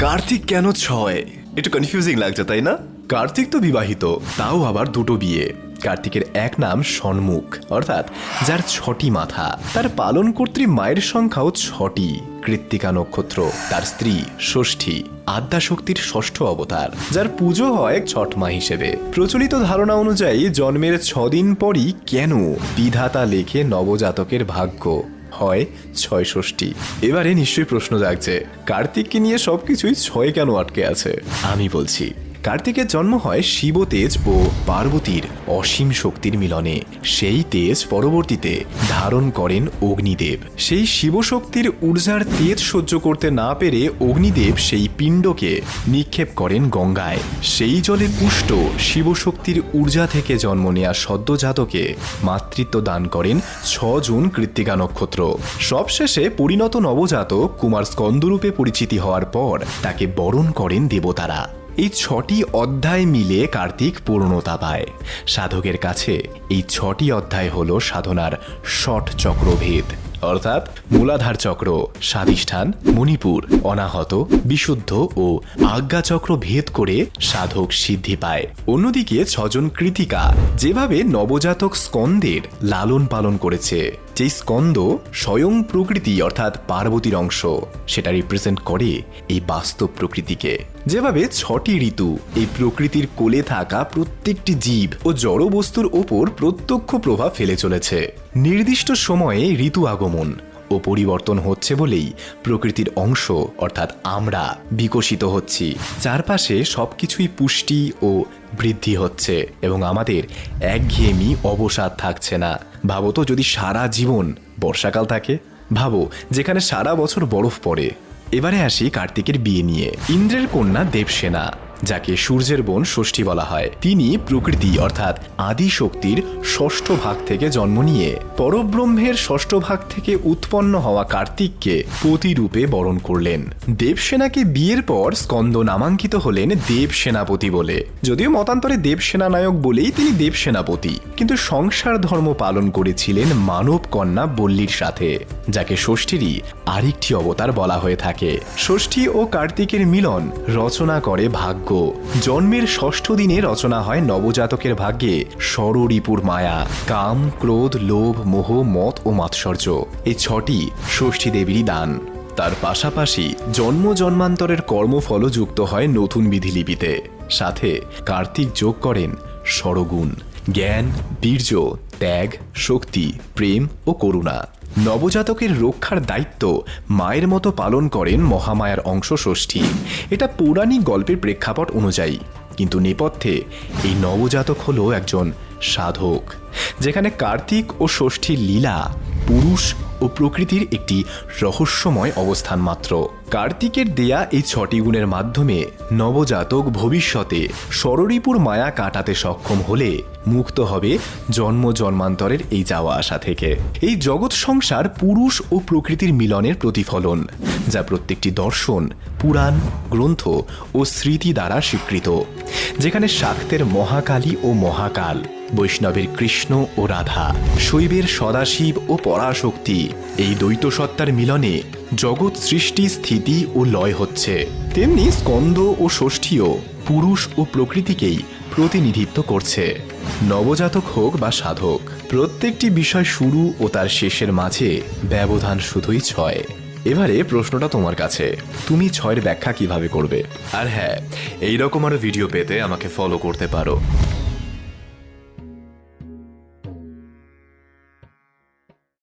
কার্তিক কেন ছয়? একটু কনফিউজিং লাগছে, তাই না? কার্তিক তো বিবাহিত, তাও আবার দুটো বিয়ে। কার্তিকের এক নাম সন্মুখ, অর্থাৎ যার ছটি মাথা। তার পালন কর্ত্রী মায়ের সংখ্যাও ছটি। কৃত্তিকা নক্ষত্র, তার স্ত্রী ষষ্ঠী আদ্যা শক্তির ষষ্ঠ অবতার, যার পুজো হয় ছট মা হিসেবে। প্রচলিত ধারণা অনুযায়ী জন্মের ছদিন পরই কেন বিধাতা লেখে নবজাতকের ভাগ্য? হয় ছয় ষষ্ঠী এবারে নিশ্চয়ই প্রশ্ন জাগছে, কার্তিককে নিয়ে সবকিছুই ছয় কেন আটকে আছে? আমি বলছি কার্তিকের জন্ম হয় শিব তেজ ও পার্বতীর অসীম শক্তির মিলনে। সেই তেজ পরবর্তীতে ধারণ করেন অগ্নিদেব। সেই শিবশক্তির ঊর্জার তেজ সহ্য করতে না পেরে অগ্নিদেব সেই পিণ্ডকে নিক্ষেপ করেন গঙ্গায়। সেই জলে পুষ্ট শিবশক্তির ঊর্জা থেকে জন্ম নেয়া সদ্যজাতকে মাতৃত্ব দান করেন ছ জুন কৃত্তিকা নক্ষত্র। সবশেষে পরিণত নবজাতক কুমার স্কন্দরূপে পরিচিতি হওয়ার পর তাকে বরণ করেন দেবতারা। এই ছটি অধ্যায় মিলে কার্তিক পূর্ণতা পায় সাধকের কাছে এই ছটি অধ্যায় হল সাধনার ষট চক্রভেদ। অর্থাৎ মূলাধার চক্র, স্বাধিষ্ঠান, মণিপুর, অনাহত, বিশুদ্ধ ও আজ্ঞাচক্র ভেদ করে সাধক সিদ্ধি পায়। অন্যদিকে ছজন কৃতিকা যেভাবে নবজাতক স্কন্দের লালন পালন করেছে। যে স্কন্দ স্বয়ং প্রকৃতি অর্থাৎ পার্বতীর অংশ, সেটা রিপ্রেজেন্ট করে এই বাস্তব প্রকৃতিকে। যেভাবে ছটি ঋতু, এই প্রকৃতির কোলে থাকা প্রত্যেকটি জীব ও জড় বস্তুর ওপর প্রত্যক্ষ প্রভাব ফেলে চলেছে। নির্দিষ্ট সময়ে ঋতু আগমন ও পরিবর্তন হচ্ছে বলেই প্রকৃতির অংশ, অর্থাৎ আমরা, বিকশিত হচ্ছি। চারপাশে সবকিছুই পুষ্টি ও বৃদ্ধি হচ্ছে এবং আমাদের একঘেয়েমি অবসাদ থাকছে না। ভাবো তো যদি সারা জীবন বর্ষাকাল থাকে। ভাবো, যেখানে সারা বছর বরফ পড়ে। এবারে আসি কার্তিকের বিয়ে নিয়ে। ইন্দ্রের কন্যা দেবসেনা। যাকে সূর্যের বোন ষষ্ঠী বলা হয়। তিনি প্রকৃতি, অর্থাৎ আদি শক্তির ষষ্ঠ ভাগ থেকে জন্ম নিয়ে পরব্রহ্মের ষষ্ঠ ভাগ থেকে উৎপন্ন হওয়া কার্তিককে পতিরূপে বরণ করলেন। দেবসেনাকে বিয়ের পর স্কন্দ নামাঙ্কিত হলেন দেব সেনাপতি বলে। যদিও মতান্তরে দেব সেনানায়ক বলেই তিনি দেব সেনাপতি কিন্তু সংসার ধর্ম পালন করেছিলেন মানব কন্যা বল্লীর সাথে, যাকে ষষ্ঠীরই আরেকটি অবতার বলা হয়ে থাকে। ষষ্ঠী ও কার্তিকের মিলন রচনা করে ভাগ্য জন্মের ষষ্ঠ দিনে রচনা হয় নবজাতকের ভাগ্যে ষড়রিপুর মায়া, কাম, ক্রোধ, লোভ, মোহ, মত ও মাৎসর্য। এই ছটি ষষ্ঠী দেবীরই দান। তার পাশাপাশি জন্ম জন্মান্তরের কর্মফলও যুক্ত হয় নতুন বিধিলিপিতে। সাথে কার্তিক যোগ করেন ষড়গুণ জ্ঞান, বীর্য, ত্যাগ, শক্তি, প্রেম ও করুণা। নবজাতকের রক্ষার দায়িত্ব মায়ের মতো পালন করেন মহামায়ার অংশ ষষ্ঠী। এটা পৌরাণিক গল্পের প্রেক্ষাপট অনুযায়ী। কিন্তু নেপথ্যে এই নবজাতক হলো একজন সাধক, যেখানে কার্তিক ও ষষ্ঠীর লীলা পুরুষ ও প্রকৃতির একটি রহস্যময় অবস্থান মাত্র। কার্তিকের দেয়া এই ছটি গুণের মাধ্যমে নবজাতক ভবিষ্যতে ষড়রিপুর মায়া কাটাতে সক্ষম হলে মুক্ত হবে জন্ম জন্মান্তরের এই যাওয়া আসা থেকে। এই জগৎ সংসার পুরুষ ও প্রকৃতির মিলনের প্রতিফলন, যা প্রত্যেকটি দর্শন, পুরাণ, গ্রন্থ ও স্মৃতি দ্বারা স্বীকৃত। যেখানে শাক্তের মহাকালী ও মহাকাল, বৈষ্ণবের কৃষ্ণ ও রাধা, শৈবের সদাশিব ও পরাশক্তি এই দ্বৈত সত্তার মিলনে জগৎ সৃষ্টি, স্থিতি ও লয় হচ্ছে। তেমনি স্কন্দ ও ষষ্ঠীও পুরুষ ও প্রকৃতিকেই প্রতিনিধিত্ব করছে। নবজাতক হোক বা সাধক, প্রত্যেকটি বিষয় শুরু ও তার শেষের মাঝে ব্যবধান শুধুই ছয়। এবারে প্রশ্নটা তোমার কাছে, তুমি ছয়ের ব্যাখ্যা কীভাবে করবে? আর হ্যাঁ এইরকম আরও ভিডিও পেতে আমাকে ফলো করতে পারো।